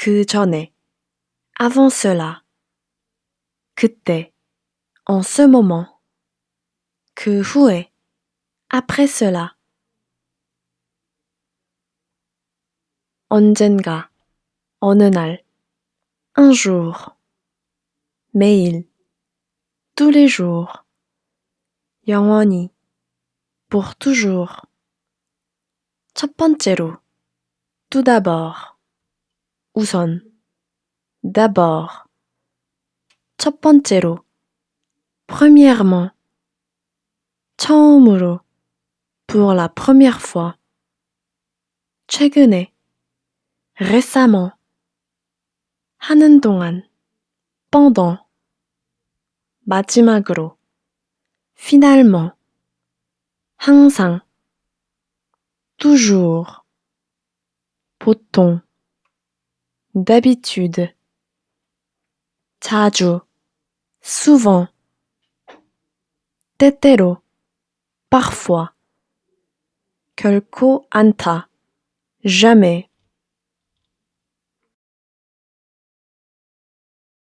그 전에, avant cela, 그때, en ce moment, 그 후에, après cela, 언젠가, 어느 날, un jour, 매일, tous les jours, 영원히, pour toujours, 첫 번째로, tout d'abord, 우선, d'abord, 첫 번째로, premièrement, 처음으로, pour la première fois, 최근에, récemment, 하는 동안, pendant, 마지막으로, finalement, 항상, toujours, 보통, d'habitude, 자주, souvent, 때때로, parfois, 결코 않다, jamais,